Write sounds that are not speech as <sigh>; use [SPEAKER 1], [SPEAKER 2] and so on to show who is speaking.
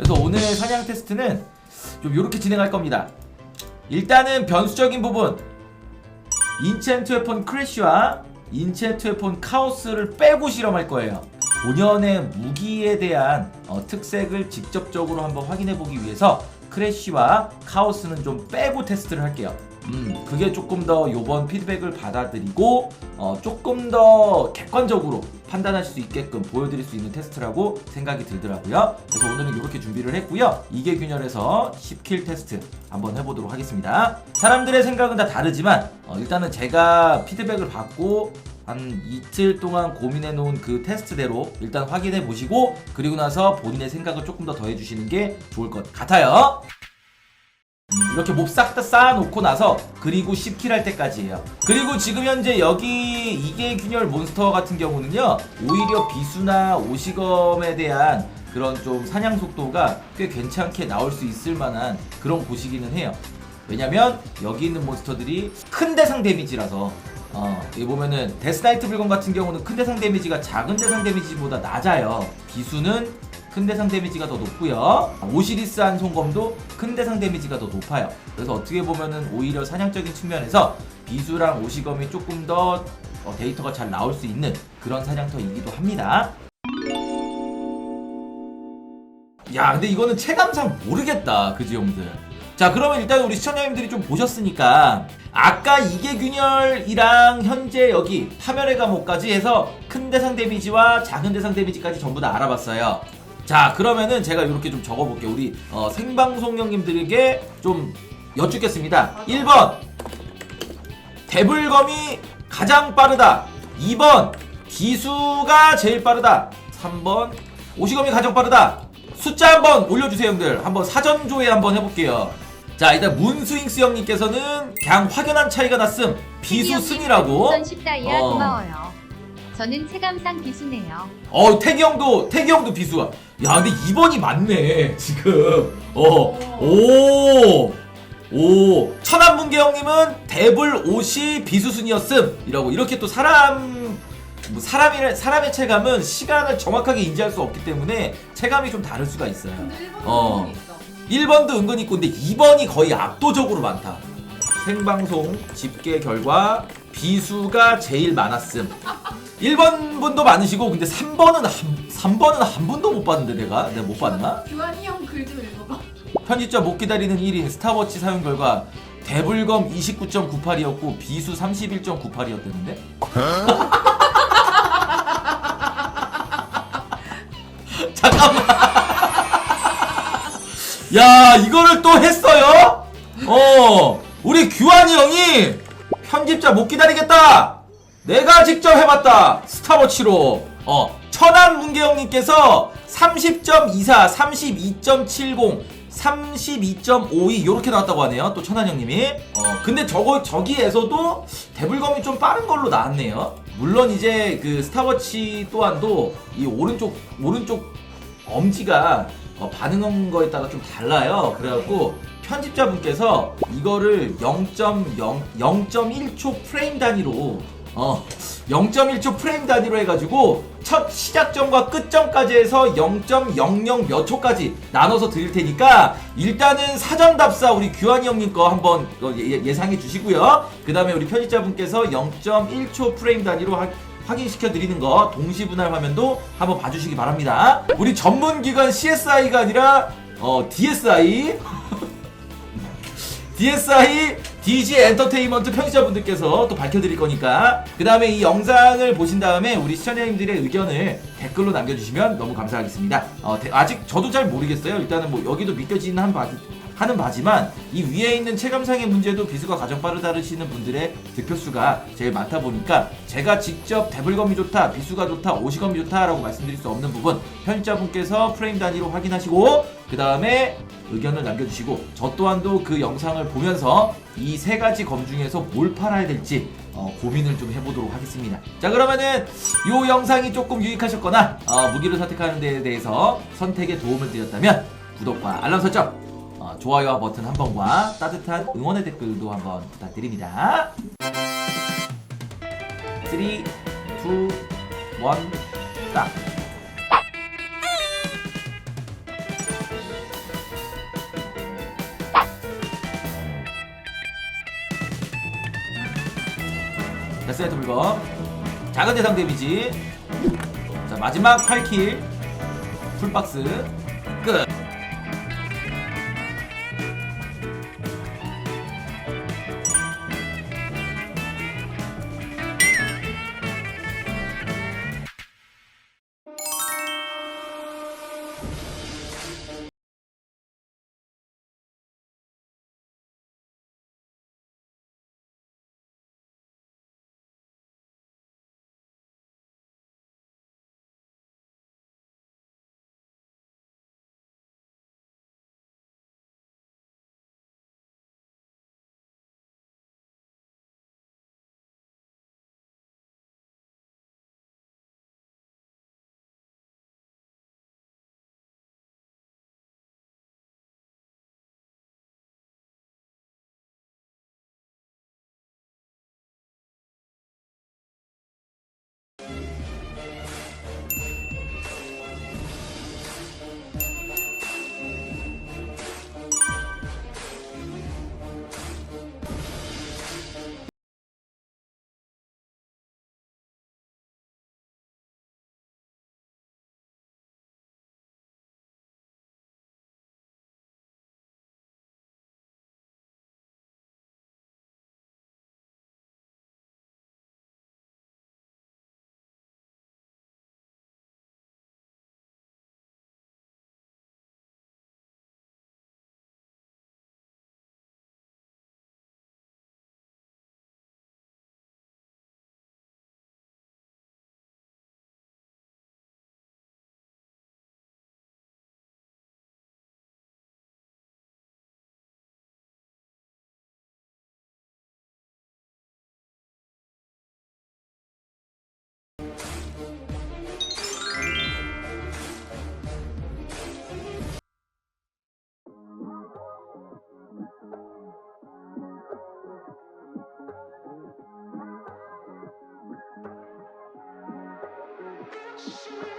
[SPEAKER 1] 그래서 오늘 사냥 테스트는 좀 이렇게 진행할 겁니다. 일단은 변수적인 부분 인챈트 웨폰 크래쉬와 인챈트 웨폰 카오스를 빼고 실험할 거예요. 본연의 무기에 대한 어, 특색을 직접적으로 한번 확인해 보기 위해서 크래쉬와 카오스는 좀 빼고 테스트를 할게요. 음, 그게 조금 더 요번 피드백을 받아들이고 어, 조금 더 객관적으로 판단하실 수 있게끔 보여드릴 수 있는 테스트라고 생각이 들더라고요. 그래서 오늘은 이렇게 준비를 했고요. 이게 균열에서 10킬 테스트 한번 해보도록 하겠습니다. 사람들의 생각은 다 다르지만 어, 일단은 제가 피드백을 받고 한 이틀 동안 고민해 놓은 그 테스트대로 일단 확인해 보시고 그리고 나서 본인의 생각을 조금 더 더해 주시는 게 좋을 것 같아요. 음, 이렇게 몹 싹 다 쌓아놓고 나서 그리고 10킬 할 때까지예요. 그리고 지금 현재 여기 이계 균열 몬스터 같은 경우는요 오히려 비수나 오시검에 대한 그런 좀 사냥 속도가 꽤 괜찮게 나올 수 있을 만한 그런 곳이기는 해요. 왜냐면 여기 있는 몬스터들이 큰 대상 데미지라서 어, 여기 보면은 데스나이트 불검 같은 경우는 큰 대상 데미지가 작은 대상 데미지보다 낮아요. 비수는 큰 대상 데미지가 더 높고요. 오시리스 한 송검도 큰 대상 데미지가 더 높아요. 그래서 어떻게 보면은 오히려 사냥적인 측면에서 비수랑 오시검이 조금 더 어, 데이터가 잘 나올 수 있는 그런 사냥터이기도 합니다. 야, 근데 이거는 체감상 모르겠다, 그지 형들. 자, 그러면 일단 우리 시청자님들이 좀 보셨으니까 아까 이계 균열이랑 현재 여기 파멸의 감옥까지 해서 큰 대상 데미지와 작은 대상 데미지까지 전부 다 알아봤어요. 자, 그러면은 제가 이렇게 좀 적어볼게요. 우리 어, 생방송 형님들에게 좀 여쭙겠습니다. 1번 대불검이 가장 빠르다. 2번 기수가 제일 빠르다. 3번 오시검이 가장 빠르다. 숫자 한번 올려주세요 형들. 한번 사전조회 한번 해볼게요. 자 일단 문스윙스 형님께서는 그냥 확연한 차이가 났음. 비수 승이라고.
[SPEAKER 2] 10다이아
[SPEAKER 1] 어.
[SPEAKER 2] 고마워요. 저는 체감상 비수네요.
[SPEAKER 1] 어 태기 형도 태기 형도 비수야. 야 근데 2번이 맞네 지금. 어오 오 천안문계 형님은 대불 옷이 비수순이었음 이라고 이렇게 또 사람 뭐 사람이 사람의 체감은 시간을 정확하게 인지할 수 없기 때문에 체감이 좀 다를 수가 있어요. 어. 1번도 은근히 있고 근데 2번이 거의 압도적으로 많다. 생방송 집계 결과 비수가 제일 많았음. 1번 분도 많으시고 근데 3번은 한 3번은 한 분도 못 봤는데 내가 내가 못 봤나?
[SPEAKER 3] 규환이 형 글 좀 읽어봐.
[SPEAKER 1] 편집자 못 기다리는 1인 스타워치 사용 결과 대불검 29.98이었고 비수 31.98이었대는데? <laughs> 잠깐만. 야 이거를 또 했어요? 어 우리 규환이 형이 편집자 못 기다리겠다. 내가 직접 해봤다. 스타워치로. 어 천안 문계 형님께서 30.24, 32.70, 32.52 요렇게 나왔다고 하네요. 또 천안 형님이. 어 근데 저거 저기에서도 대불검이 좀 빠른 걸로 나왔네요. 물론 이제 그 스타워치 또한도 이 오른쪽 오른쪽 엄지가 어, 반응한 거에 따라 좀 달라요. 그래갖고 편집자분께서 이거를 0.0 0.1초 프레임 단위로 어 0.1초 프레임 단위로 해가지고 첫 시작점과 끝점까지 해서 0.00 몇 초까지 나눠서 드릴 테니까 일단은 사전 답사 우리 규환이 형님 거 한번 어, 예- 예상해 주시고요. 그 다음에 우리 편집자분께서 0.1초 프레임 단위로 하, 확인시켜 드리는 거 동시분할 화면도 한번 봐주시기 바랍니다. 우리 전문 기관 CSI가 아니라 어, DSI DSI DG 엔터테인먼트 편집자분들께서 또 밝혀드릴 거니까 그 다음에 이 영상을 보신 다음에 우리 시청자님들의 의견을 댓글로 남겨주시면 너무 감사하겠습니다. 어, 대- 아직 저도 잘 모르겠어요. 일단은 뭐 여기도 믿겨지는 한 바지, 하는 바지만 이 위에 있는 체감상의 문제도 비수가 가장 빠르다르시는 분들의 득표수가 제일 많다 보니까 제가 직접 대불검이 좋다, 비수가 좋다, 오시검이 좋다라고 말씀드릴 수 없는 부분 편집자분께서 프레임 단위로 확인하시고 그 다음에 의견을 남겨주시고 저 또한도 그 영상을 보면서 이 세 가지 검 중에서 뭘 팔아야 될지 어, 고민을 좀 해보도록 하겠습니다. 자 그러면은 이 영상이 조금 유익하셨거나 어, 무기를 선택하는 데에 대해서 선택에 도움을 드렸다면 구독과 알람 설정 어, 좋아요와 버튼 한 번과 따뜻한 응원의 댓글도 한번 부탁드립니다. 3, 2, 1, 딱. 자, 세트 물건. 작은 대상 데미지. 자, 마지막 8킬. 풀박스. 끝. shoot.